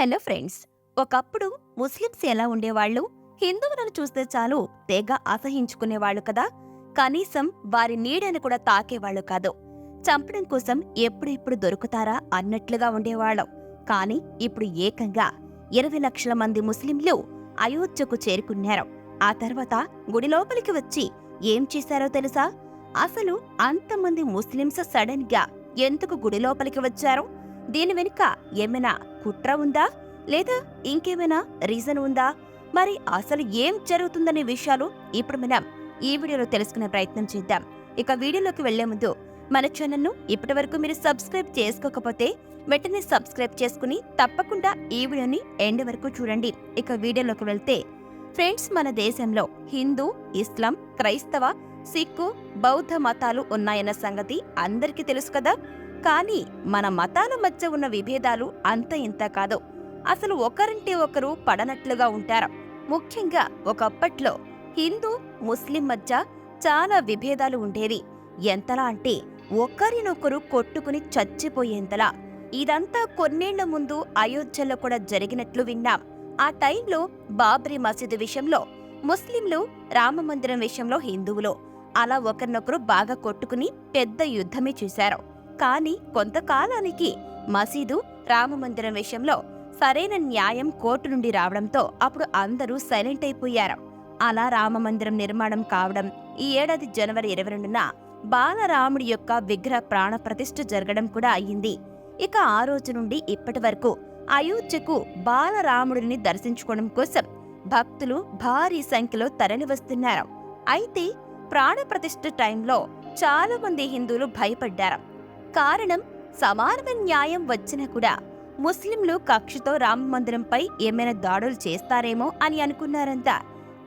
Hello friends ఒకప్పుడు Muslims ఎలా ఉండేవాళ్ళు? హిందువులను చూస్తే చాలు తెగ అసహించుకునేవాళ్ళు కదా. కనీసం వారి నీడను కూడా తాకేవాళ్ళు కాదు. చంపడం కోసం ఎప్పుడెప్పుడు దొరుకుతారా అన్నట్లుగా ఉండేవాళ్ళం. కాని ఇప్పుడు ఏకంగా ఇరవై లక్షల మంది ముస్లింలు అయోధ్యకు చేరుకున్నారు. ఆ తర్వాత గుడి లోపలికి వచ్చి ఏం చేశారో తెలుసా? అసలు అంతమంది ముస్లింస్ సడన్గా ఎందుకు గుడి లోపలికి వచ్చారు? దీని వెనుక ఏమైనా కుట్ర ఉందా? లేదా ఇంకేమైనా రీజన్ ఉందా? మరి అసలు ఏం జరుగుతుందనే విషయాలు ఇప్పుడు మనం ఈ వీడియోలో తెలుసుకునే ప్రయత్నం చేద్దాం. ఇక వీడియోలోకి వెళ్ళే ముందు మన ఛానల్ను ఇప్పటి వరకు మీరు సబ్స్క్రైబ్ చేసుకోకపోతే వెంటనే సబ్స్క్రైబ్ చేసుకుని తప్పకుండా ఈ వీడియోని ఎండ్ వరకు చూడండి. ఇక వీడియోలోకి వెళ్తే ఫ్రెండ్స్ మన దేశంలో హిందూ ఇస్లాం క్రైస్తవ సిక్కు బౌద్ధ మతాలు ఉన్నాయన్న సంగతి అందరికీ తెలుసు కదా? కానీ మన మతాల మధ్య ఉన్న విభేదాలు అంత ఇంత కాదు. అసలు ఒకరింటే ఒకరు పడనట్లుగా ఉంటారు. ముఖ్యంగా ఒకప్పట్లో హిందూ ముస్లిం మధ్య చాలా విభేదాలు ఉండేవి. ఎంతలా అంటే ఒకరినొకరు కొట్టుకుని చచ్చిపోయేంతలా. ఇదంతా కొన్నేళ్ళ ముందు అయోధ్యలో కూడా జరిగినట్లు విన్నాం. ఆ టైంలో బాబ్రీ మసీదు విషయంలో ముస్లింలు రామమందిరం విషయంలో హిందువులు. అలా ఒకరినొకరు బాగా కొట్టుకుని పెద్ద యుద్ధమే చేశారు. కానీ కొంతకాలానికి మసీదు రామమందిరం విషయంలో సరైన న్యాయం కోర్టు నుండి రావడంతో అప్పుడు అందరూ సైలెంట్ అయిపోయారు. అలా రామమందిరం నిర్మాణం కావడం ఈ ఏడాది జనవరి ఇరవై రెండున బాలరాముడి యొక్క విగ్రహ ప్రాణ ప్రతిష్ఠ జరగడం కూడా అయ్యింది. ఇక ఆ రోజు నుండి ఇప్పటి వరకు అయోధ్యకు బాలరాముడిని దర్శించుకోవడం కోసం భక్తులు భారీ సంఖ్యలో తరలివస్తున్నారు. అయితే ప్రాణప్రతిష్ఠ టైంలో చాలా మంది హిందువులు భయపడ్డారు. కారణం సమానమైన న్యాయం వచ్చినా కూడా ముస్లింలు కక్షతో రామ మందిరంపై ఏమైనా దాడులు చేస్తారేమో అని అనుకున్నారంతా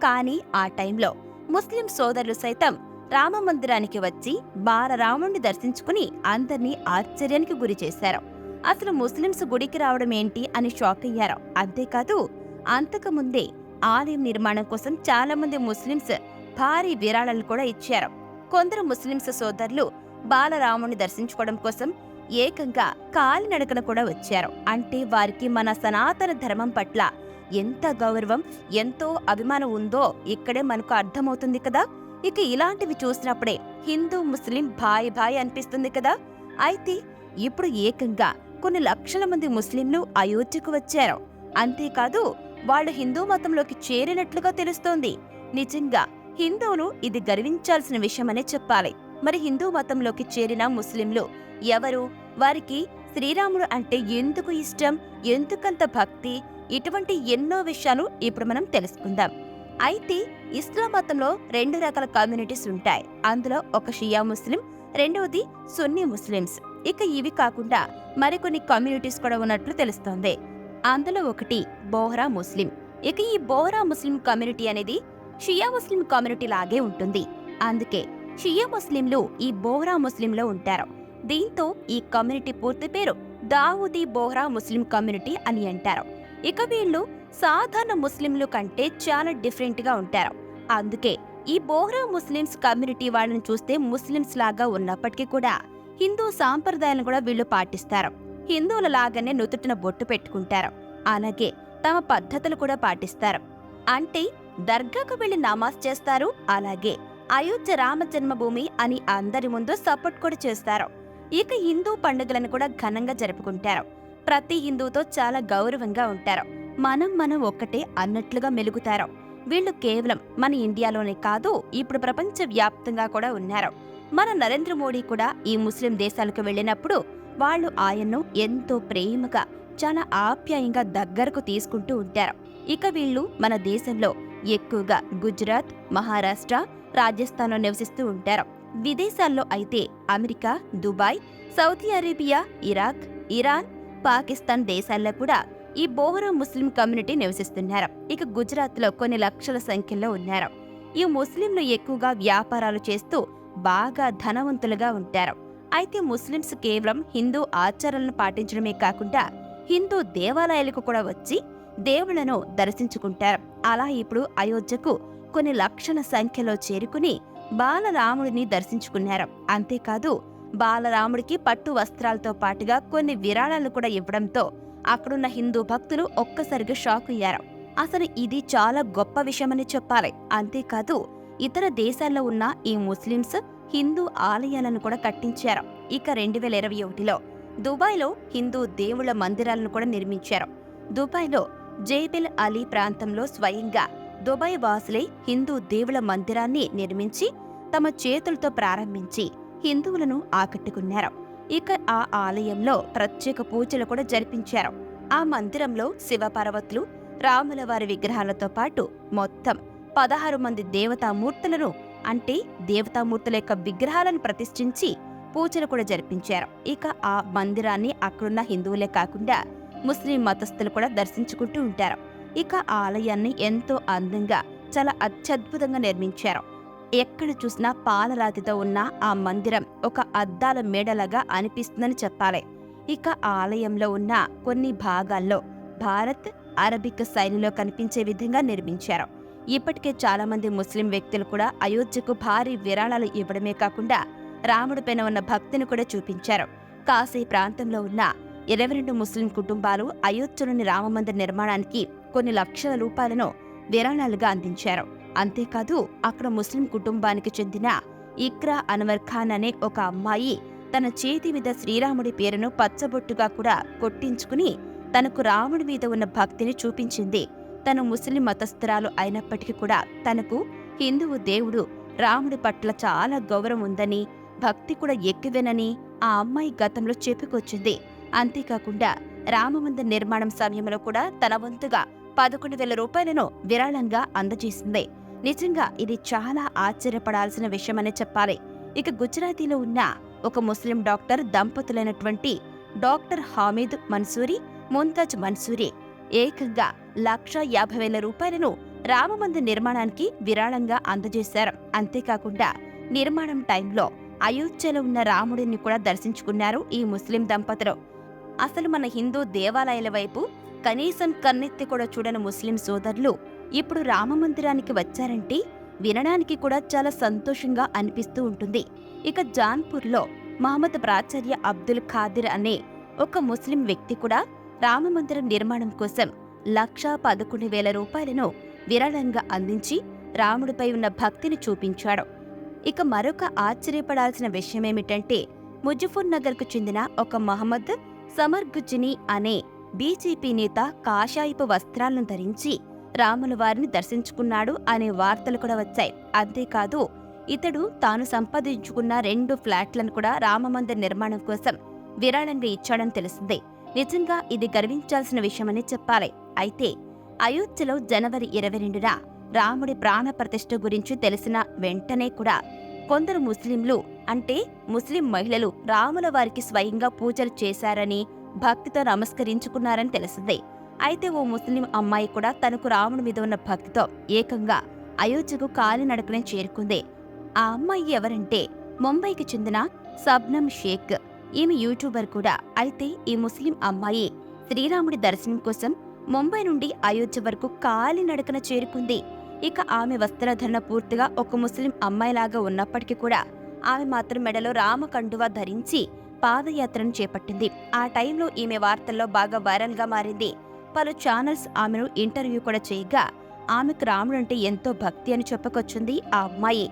కానీ ఆ టైంలో ముస్లిం సోదరులు సైతం రామ మందిరానికి వచ్చి బాలరాముణ్ణి దర్శించుకుని అందరినీ ఆశ్చర్యానికి గురి చేశారు. అసలు ముస్లింస్ గుడికి రావడం ఏంటి అని షాక్ అయ్యారు. అంతేకాదు అంతకుముందే ఆలయం నిర్మాణం కోసం చాలా మంది ముస్లింస్ భారీ విరాళాలు కూడా ఇచ్చారు. కొందరు ముస్లింస్ సోదరులు బాలరాముని దర్శించుకోవడం కోసం ఏకంగా కాలినడకన కూడా వచ్చారు. అంటే వారికి మన సనాతన ధర్మం పట్ల ఎంత గౌరవం ఎంతో అభిమానం ఉందో ఇక్కడే మనకు అర్థమవుతుంది కదా? ఇక ఇలాంటివి చూసినప్పుడే హిందూ ముస్లిం భాయ్ భాయ్ అనిపిస్తుంది కదా? అయితే ఇప్పుడు ఏకంగా కొన్ని లక్షల మంది ముస్లింలు అయోధ్యకు వచ్చారు. అంతేకాదు వాళ్ళు హిందూ మతంలోకి చేరినట్లుగా తెలుస్తోంది. నిజంగా హిందువులు ఇది గర్వించాల్సిన విషయమనే చెప్పాలి. మరి హిందూ మతంలోకి చేరిన ముస్లింలు ఎవరు? వారికి శ్రీరాముడు అంటే ఎందుకు ఇష్టం? ఎందుకంత భక్తి? ఇటువంటి ఎన్నో విషయాలు ఇప్పుడు మనం తెలుసుకుందాం. అయితే ఇస్లాం మతంలో రెండు రకాల కమ్యూనిటీస్ ఉంటాయి. అందులో ఒక షియా ముస్లిం రెండవది సున్నీ ముస్లిమ్స్. ఇక ఇవి కాకుండా మరికొన్ని కమ్యూనిటీస్ కూడా ఉన్నట్లు తెలుస్తోంది. అందులో ఒకటి బోహ్రా ముస్లిం. ఇక ఈ బోహ్రా ముస్లిం కమ్యూనిటీ అనేది షియా ముస్లిం కమ్యూనిటీ లాగే ఉంటుంది. అందుకే షియా ముస్లింలు ఈ బోహ్రా ముస్లింలో ఉంటారు. దీంతో ఈ కమ్యూనిటీ పూర్తి పేరు దావూదీ బోహ్రా ముస్లిం కమ్యూనిటీ అని అంటారు. ఇక వీళ్ళు సాధారణ ముస్లింలు కంటే చాలా డిఫరెంట్గా ఉంటారు. అందుకే ఈ బోహ్రా ముస్లిమ్స్ కమ్యూనిటీ వాళ్ళని చూస్తే ముస్లిమ్స్ లాగా ఉన్నప్పటికీ కూడా హిందూ సాంప్రదాయాలను కూడా వీళ్ళు పాటిస్తారు. హిందువుల లాగానే నుదుటిన బొట్టు పెట్టుకుంటారు. అలాగే తమ పద్ధతులు కూడా పాటిస్తారు. అంటే దర్గాకు వెళ్ళి నమాజ్ చేస్తారు. అలాగే అయోధ్య రామ జన్మభూమి అని అందరి ముందు సపోర్ట్ కూడా చేస్తారు. ఇక హిందూ పండుగలను కూడా ఘనంగా జరుపుకుంటారు. ప్రతి హిందూతో చాలా గౌరవంగా ఉంటారు. మనం మనం ఒక్కటే అన్నట్లుగా మెలుగుతారు. వీళ్ళు కేవలం మన ఇండియాలోనే కాదు ఇప్పుడు ప్రపంచ వ్యాప్తంగా కూడా ఉన్నారు. మన నరేంద్ర మోడీ కూడా ఈ ముస్లిం దేశాలకు వెళ్ళినప్పుడు వాళ్ళు ఆయన్ను ఎంతో ప్రేమగా చాలా ఆప్యాయంగా దగ్గరకు తీసుకుంటూ ఉంటారు. ఇక వీళ్ళు మన దేశంలో ఎక్కువగా గుజరాత్ మహారాష్ట్ర రాజస్థాన్లో నివసిస్తూ ఉంటారు. విదేశాల్లో అయితే America Dubai Saudi Arabia Iraq Iran Pakistan దేశాల్లో కూడా ఈ బోహరా ముస్లిం కమ్యూనిటీ నివసిస్తున్నారు. ఇక గుజరాత్లో కొన్ని లక్షల సంఖ్యలో ఉన్నారు. ఈ ముస్లింలు ఎక్కువగా వ్యాపారాలు చేస్తూ బాగా ధనవంతులుగా ఉంటారు. అయితే ముస్లింస్ కేవలం హిందూ ఆచారాలను పాటించడమే కాకుండా హిందూ దేవాలయాలకు కూడా వచ్చి దేవుళ్ళను దర్శించుకుంటారు. అలా ఇప్పుడు అయోధ్యకు కొన్ని లక్షల సంఖ్యలో చేరుకుని బాలరాముడిని దర్శించుకున్నారు. అంతేకాదు బాలరాముడికి పట్టు వస్త్రాలతో పాటుగా కొన్ని విరాళాలు కూడా ఇవ్వడంతో అక్కడున్న హిందూ భక్తులు ఒక్కసారిగా షాక్ అయ్యారు. అసలు ఇది చాలా గొప్ప విషయమని చెప్పాలి. అంతేకాదు ఇతర దేశాల్లో ఉన్న ఈ ముస్లిమ్స్ హిందూ ఆలయాలను కూడా కట్టించారు. ఇక రెండు వేల ఇరవై ఒకటిలో దుబాయ్లో హిందూ దేవుళ్ళ మందిరాలను కూడా నిర్మించారు. దుబాయ్లో జైబెల్ అలీ ప్రాంతంలో స్వయంగా దుబాయ్ వాసులే హిందూ దేవుల మందిరాన్ని నిర్మించి తమ చేతులతో ప్రారంభించి హిందువులను ఆకట్టుకున్నారు. ఇక ఆ ఆలయంలో ప్రత్యేక పూజలు కూడా జరిపించారు. ఆ మందిరంలో శివపార్వతులు రాముల వారి విగ్రహాలతో పాటు మొత్తం పదహారు మంది దేవతామూర్తులను అంటే దేవతామూర్తుల యొక్క విగ్రహాలను ప్రతిష్ఠించి పూజలు కూడా జరిపించారు. ఇక ఆ మందిరాన్ని అక్కడున్న హిందువులే కాకుండా ముస్లిం మతస్థులు కూడా దర్శించుకుంటూ ఉంటారు. ఇక ఆ ఆలయాన్ని ఎంతో అందంగా చాలా అత్యద్భుతంగా నిర్మించారు. ఎక్కడ చూసినా పాలరాతితో ఉన్న ఆ మందిరం ఒక అద్దాల మేడలాగా అనిపిస్తుందని చెప్పాలి. ఇక ఆలయంలో ఉన్న కొన్ని భాగాల్లో భారత్ అరబిక్ శైలిలో కనిపించే విధంగా నిర్మించారు. ఇప్పటికే చాలామంది ముస్లిం వ్యక్తులు కూడా అయోధ్యకు భారీ విరాళాలు ఇవ్వడమే కాకుండా రాముడిపైన ఉన్న భక్తిని కూడా చూపించారు. కాశీ ప్రాంతంలో ఉన్న ఇరవై రెండు ముస్లిం కుటుంబాలు అయోధ్యలోని రామమందిర నిర్మాణానికి కొన్ని లక్షల రూపాయలను విరాళాలుగా అందించారు. అంతేకాదు అక్కడ ముస్లిం కుటుంబానికి చెందిన ఇక్రా అన్వర్ ఖాన్ అనే ఒక అమ్మాయి తన చేతి మీద శ్రీరాముడి పేరును పచ్చబొట్టుగా కూడా కొట్టించుకుని తనకు రాముడి మీద ఉన్న భక్తిని చూపించింది. తను ముస్లిం మతస్థురాలు అయినప్పటికీ కూడా తనకు హిందువు దేవుడు రాముడి పట్ల చాలా గౌరవం ఉందని భక్తి కూడా ఎక్కువేనని ఆ అమ్మాయి గతంలో చెప్పుకొచ్చింది. అంతేకాకుండా రామమందిర నిర్మాణం సమయంలో కూడా తన వంతుగా పదకొండు వేల రూపాయలను విరాళంగా అందజేసింది. నిజంగా ఇది చాలా ఆశ్చర్యపడాల్సిన విషయమనే చెప్పాలి. ఇక గుజరాతీలో ఉన్న ఒక ముస్లిం డాక్టర్ దంపతులైనటువంటి డాక్టర్ హామీద్ మన్సూరి ముంతాజ్ మన్సూరి ఏకంగా లక్ష యాభై వేల రూపాయలను రామమందిర నిర్మాణానికి విరాళంగా అందజేశారు. అంతేకాకుండా నిర్మాణం టైంలో అయోధ్యలో ఉన్న రాముడిని కూడా దర్శించుకున్నారు ఈ ముస్లిం దంపతులు. అసలు మన హిందూ దేవాలయాల వైపు కనీసం కన్నెత్తి కూడా చూడని ముస్లిం సోదరులు ఇప్పుడు రామమందిరానికి వచ్చారంటే వినడానికి కూడా చాలా సంతోషంగా అనిపిస్తూ ఉంటుంది. ఇక జాన్పూర్లో మహమ్మద్ ప్రాచార్య అబ్దుల్ ఖాదిర్ అనే ఒక ముస్లిం వ్యక్తి కూడా రామమందిరం నిర్మాణం కోసం లక్షా పదకొండు వేల రూపాయలను విరాళంగా అందించి రాముడిపై ఉన్న భక్తిని చూపించాడు. ఇక మరొక ఆశ్చర్యపడాల్సిన విషయమేమిటంటే ముజఫర్ నగర్కు చెందిన ఒక మహమ్మద్ సమర్గుజ్జిని అనే బీజేపీ నేత కాషాయపు వస్త్రాలను ధరించి రాముల వారిని దర్శించుకున్నాడు అనే వార్తలు కూడా వచ్చాయి. అంతేకాదు ఇతడు తాను సంపాదించుకున్న రెండు ఫ్లాట్లను కూడా రామమందిర్ నిర్మాణం కోసం విరాళంగా ఇచ్చాడని తెలిసిందే. నిజంగా ఇది గర్వించాల్సిన విషయమని చెప్పాలి. అయితే అయోధ్యలో జనవరి ఇరవై రెండున రాముడి ప్రాణ ప్రతిష్ఠ గురించి తెలిసిన వెంటనే కూడా కొందరు ముస్లింలు అంటే ముస్లిం మహిళలు రాముల వారికి స్వయంగా పూజలు చేశారని భక్తితో నమస్కరించుకున్నారని తెలిసిందే. అయితే ఓ ముస్లిం అమ్మాయి కూడా తనకు రాముడి మీద ఉన్న భక్తితో ఏకంగా అయోధ్యకు కాలినడకనే చేరుకుంది. ఆ అమ్మాయి ఎవరంటే ముంబైకి చెందిన సబ్నం షేక్. ఈమె యూట్యూబర్ కూడా. అయితే ఈ ముస్లిం అమ్మాయి శ్రీరాముడి దర్శనం కోసం ముంబై నుండి అయోధ్య వరకు కాలినడకన చేరుకుంది. ఇక ఆమె వస్త్రధరణ పూర్తిగా ఒక ముస్లిం అమ్మాయిలాగా ఉన్నప్పటికీ కూడా ఆమె మాత్రం మెడలో రామకండువా ధరించి పాదయాత్రను చేపట్టింది. ఆ టైంలో ఈమె వార్తల్లో బాగా వైరల్గా మారింది. పలు ఛానల్స్ ఆమెను ఇంటర్వ్యూ కూడా చేయగా ఆమెకు రాముడంటే ఎంతో భక్తి అని చెప్పుకొచ్చింది ఆ అమ్మాయి.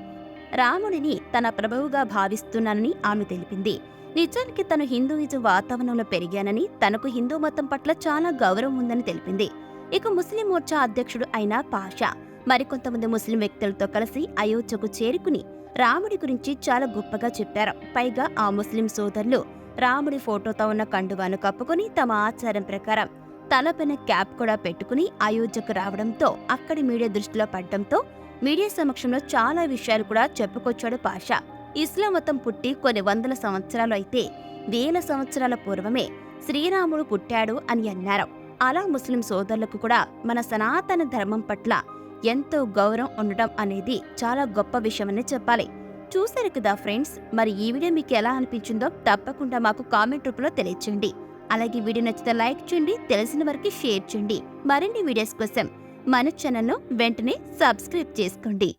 రాముడిని తన ప్రభువుగా భావిస్తున్నానని ఆమె తెలిపింది. నిజానికి తను హిందూయిజం వాతావరణంలో పెరిగానని తనకు హిందూ మతం పట్ల చాలా గౌరవం ఉందని తెలిపింది. ఇక ముస్లిం మోర్చా అధ్యక్షుడు అయిన పాషా మరికొంతమంది ముస్లిం వ్యక్తులతో కలిసి అయోధ్యకు చేరుకుని రాముడి గురించి చాలా గొప్పగా చెప్పారు. పైగా ఆ ముస్లిం సోదరులు రాముడి ఫోటోతో ఉన్న కండువాను కప్పుకొని తమ ఆచారం ప్రకారం తలపైన క్యాప్ కూడా పెట్టుకుని అయోధ్యకు రావడంతో అక్కడి మీడియా దృష్టిలో పడడంతో మీడియా సమక్షంలో చాలా విషయాలు కూడా చెప్పుకొచ్చాడు పాషా. ఇస్లాం మతం పుట్టి కొన్ని వందల సంవత్సరాలు అయితే వేల సంవత్సరాల పూర్వమే శ్రీరాముడు పుట్టాడు అని అన్నారు. అలా ముస్లిం సోదరులకు కూడా మన సనాతన ధర్మం పట్ల ఎంతో గౌరవం ఉండటం అనేది చాలా గొప్ప విషయమని చెప్పాలి. చూశారు కదా ఫ్రెండ్స్ మరి ఈ వీడియో మీకు ఎలా అనిపించిందో తప్పకుండా మాకు కామెంట్ రూపంలో తెలియచేయండి. అలాగే వీడియో నచ్చితే లైక్ చేయండి తెలిసిన వారికి షేర్ చేయండి. మరిన్ని వీడియోస్ కోసం మన ఛానల్ను వెంటనే సబ్స్క్రైబ్ చేసుకోండి.